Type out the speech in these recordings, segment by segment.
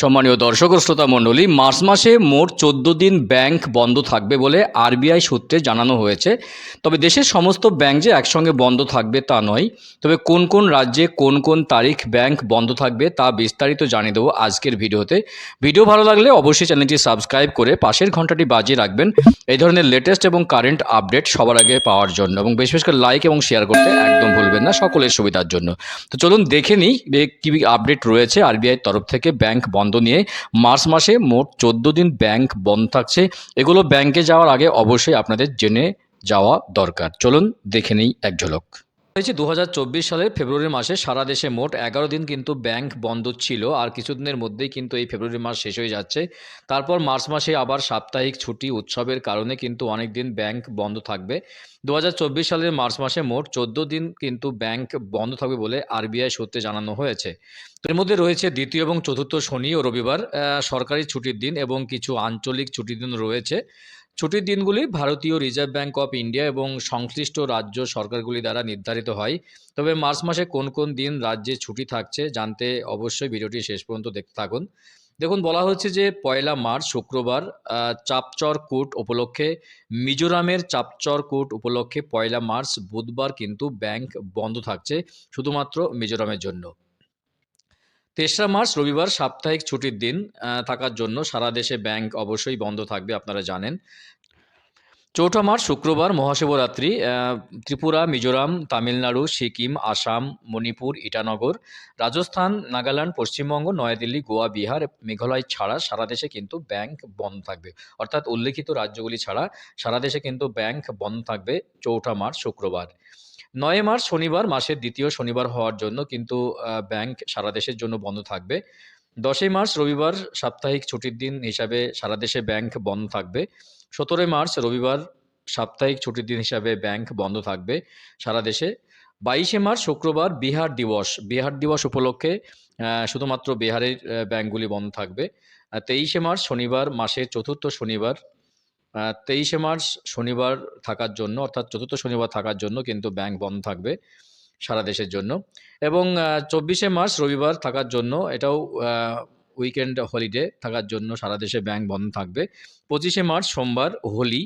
সম্মানীয় দর্শক ও শ্রোতা মণ্ডলী, মার্চ মাসে মোট চোদ্দ দিন ব্যাংক বন্ধ থাকবে বলে আরবিআই সূত্রে জানানো হয়েছে। তবে দেশের সমস্ত ব্যাংক যে একসঙ্গে বন্ধ থাকবে তা নয়, তবে কোন কোন রাজ্যে কোন কোন তারিখ ব্যাংক বন্ধ থাকবে তা বিস্তারিত জানিয়ে দেবো আজকের ভিডিওতে। ভিডিও ভালো লাগলে অবশ্যই চ্যানেলটি সাবস্ক্রাইব করে পাশের ঘন্টাটি বাজিয়ে রাখবেন। এই ধরনের লেটেস্ট এবং কারেন্ট আপডেট সবার আগে পাওয়ার জন্য এবং বেশ বেশ করে লাইক এবং শেয়ার করতে একদম ভুলবেন না সকলের সুবিধার জন্য। তো চলুন দেখে নিই কী আপডেট রয়েছে আরবিআইয়ের তরফ থেকে ব্যাংক বন্ধ নিয়ে মার্চ মাসে মোট চোদ্দ দিন ব্যাংক বন্ধ থাকছে। এগুলো ব্যাংকে যাওয়ার আগে অবশ্যই আপনাদের জেনে যাওয়া দরকার। চলুন দেখে নিই এক ঝলক। হয়েছে দু সালের ফেব্রুয়ারি মাসে। সারা দেশে মোট এগারো দিন কিন্তু ব্যাংক বন্ধ ছিল আর কিছুদিনের মধ্যেই কিন্তু এই ফেব্রুয়ারি মাস শেষ হয়ে যাচ্ছে। তারপর মার্চ মাসে আবার সাপ্তাহিক ছুটি উৎসবের কারণে কিন্তু অনেক দিন ব্যাংক বন্ধ থাকবে। দু হাজার চব্বিশ সালের মার্চ মাসে মোট চোদ্দ দিন কিন্তু ব্যাংক বন্ধ থাকবে বলে আরবিআই সূত্রে জানানো হয়েছে। এর মধ্যে রয়েছে দ্বিতীয় এবং চতুর্থ শনি ও রবিবার সরকারি ছুটির দিন এবং কিছু আঞ্চলিক ছুটির দিন রয়েছে। ছুটির দিনগুলি ভারতীয় রিজার্ভ ব্যাংক অফ ইন্ডিয়া এবং সংশ্লিষ্ট রাজ্য সরকারগুলি দ্বারা নির্ধারিত হয়। তবে মার্চ মাসে কোন কোন দিন রাজ্যে ছুটি থাকছে জানতে অবশ্যই ভিডিওটি শেষ পর্যন্ত দেখতে থাকুন। দেখুন, বলা হচ্ছে যে পয়লা মার্চ, শুক্রবার চাপচর কূট উপলক্ষে, মিজোরামের চাপচর কূট উপলক্ষে পয়লা মার্চ, বুধবার কিন্তু ব্যাংক বন্ধ থাকছে, শুধুমাত্র মিজোরামের জন্য। তেসরা মার্চ, রবিবার সাপ্তাহিক ছুটির দিন থাকার জন্য সারা দেশে ব্যাংক অবশ্যই বন্ধ থাকবে, আপনারা জানেন। চৌঠা মার্চ, শুক্রবার, মহাশিবরাত্রি ত্রিপুরা, মিজোরাম, তামিলনাড়ু, সিকিম, আসাম, মণিপুর, ইটানগর, রাজস্থান, নাগাল্যান্ড, পশ্চিমবঙ্গ, নয়াদিল্লি, গোয়া, বিহার, মেঘালয় ছাড়া সারা দেশে কিন্তু ব্যাংক বন্ধ থাকবে। অর্থাৎ উল্লেখিত রাজ্যগুলি ছাড়া সারা দেশে কিন্তু ব্যাংক বন্ধ থাকবে চৌঠা মার্চ, শুক্রবার। নয় মার্চ শনিবার মাসের দ্বিতীয় শনিবার হওয়ার জন্য কিন্তু ব্যাংক সারা দেশের জন্য বন্ধ থাকবে। দশই মার্চ রবিবার সাপ্তাহিক ছুটির দিন হিসাবে সারা দেশে ব্যাংক বন্ধ থাকবে। সতেরোই মার্চ রবিবার সাপ্তাহিক ছুটির দিন হিসাবে ব্যাংক বন্ধ থাকবে সারা দেশে। বাইশে মার্চ শুক্রবার বিহার দিবস। বিহার দিবস উপলক্ষে শুধুমাত্র বিহারের ব্যাংকগুলি বন্ধ থাকবে। তেইশে মার্চ শনিবার মাসের চতুর্থ শনিবার তেইশে মার্চ শনিবার থাকার জন্য, অর্থাৎ চতুর্থ শনিবার থাকার জন্য কিন্তু ব্যাংক বন্ধ থাকবে সারা দেশের জন্য। এবং চব্বিশে মার্চ রবিবার থাকার জন্য, এটাও উইকেন্ড হলিডে থাকার জন্য সারা দেশে ব্যাংক বন্ধ থাকবে। পঁচিশে মার্চ সোমবার হোলি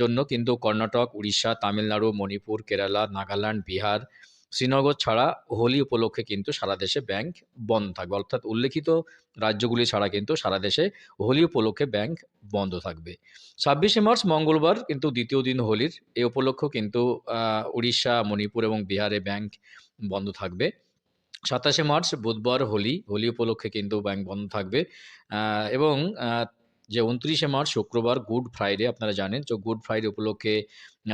জন্য কিন্তু কর্ণাটক, উড়িষ্যা, তামিলনাড়ু, মণিপুর, কেরালা, নাগাল্যান্ড, বিহার শ্রীনগর ছাড়া হোলি উপলক্ষে কিন্তু সারা দেশে ব্যাংক বন্ধ থাকবে। অর্থাৎ উল্লেখিত রাজ্যগুলি ছাড়া কিন্তু সারা দেশে হোলি উপলক্ষে ব্যাংক বন্ধ থাকবে। ছাব্বিশে মার্চ, মঙ্গলবার কিন্তু দ্বিতীয় দিন হোলির। এই উপলক্ষে কিন্তু উড়িষ্যা, মণিপুর এবং বিহারে ব্যাংক বন্ধ থাকবে। সাতাশে মার্চ, বুধবার হোলি। হোলি উপলক্ষে কিন্তু ব্যাংক বন্ধ থাকবে। এবং যে উনত্রিশে মার্চ শুক্রবার গুড ফ্রাইডে আপনারা জানেন, তো গুড ফ্রাইডে উপলক্ষে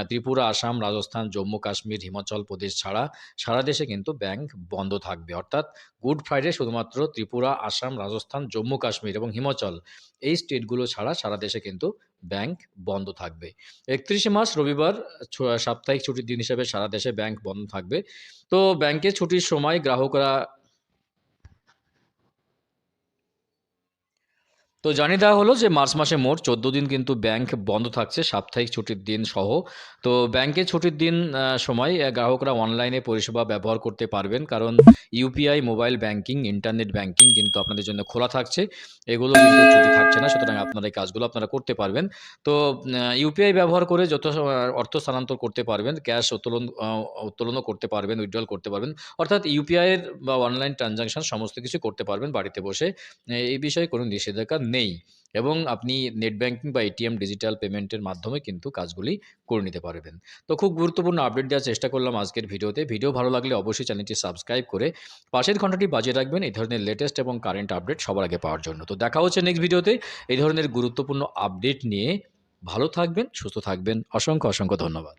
ত্রিপুরা, আসাম, রাজস্থান, জম্মু, কাশ্মীর, হিমাচল প্রদেশ ছাড়া সারা দেশে কিন্তু ব্যাংক বন্ধ থাকবে। অর্থাৎ গুড ফ্রাইডে শুধুমাত্র ত্রিপুরা, আসাম, রাজস্থান, জম্মু, কাশ্মীর এবং হিমাচল এই স্টেটগুলো ছাড়া সারা দেশে কিন্তু ব্যাংক বন্ধ থাকবে। একত্রিশে মার্চ রবিবার সাপ্তাহিক ছুটির দিন হিসেবে সারা দেশে ব্যাংক বন্ধ থাকবে। তো ব্যাংকের ছুটির সময় গ্রাহকরা তো জানিয়ে দেওয়া হলো যে মার্চ মাসে মোট চোদ্দ দিন কিন্তু ব্যাংক বন্ধ থাকছে, সাপ্তাহিক ছুটির দিন সহ। তো ব্যাংকের ছুটির দিন সময় গ্রাহকরা অনলাইনে পরিষেবা ব্যবহার করতে পারবেন কারণ UPI mobile banking, internet banking কিন্তু আপনাদের জন্য খোলা থাকছে। এগুলো কিন্তু ছুটি থাকছে না, সুতরাং আপনারা এই কাজগুলো আপনারা করতে পারবেন। তো ইউপিআই ব্যবহার করে যত অর্থ স্থানান্তর করতে পারবেন, ক্যাশ উত্তোলন উত্তোলনও করতে পারবেন, উইথড্রল করতে পারবেন। অর্থাৎ ইউপিআই এর বা অনলাইন ট্রানজাকশন সমস্ত কিছু করতে পারবেন বাড়িতে বসে। এই বিষয়ে কোনো নিষেধাজ্ঞা নেই। এবং আপনি নেট ব্যাংকিং বা এটিএম ডিজিটাল পেমেন্টের মাধ্যমে কিন্তু কাজগুলি করে নিতে পারবেন। তো খুব গুরুত্বপূর্ণ আপডেট দেওয়ার চেষ্টা করলাম আজকের ভিডিওতে। ভিডিও ভালো লাগলে অবশ্যই চ্যানেলটি সাবস্ক্রাইব করে পাশের ঘন্টাটি বাজিয়ে রাখবেন। এই ধরনের লেটেস্ট এবং কারেন্ট আপডেট সবার আগে পাওয়ার জন্য। তো দেখা হচ্ছে নেক্সট ভিডিওতে। এই ধরনের গুরুত্বপূর্ণ আপডেট নিয়ে ভালো থাকবেন, সুস্থ থাকবেন। অসংখ্য অসংখ্য ধন্যবাদ।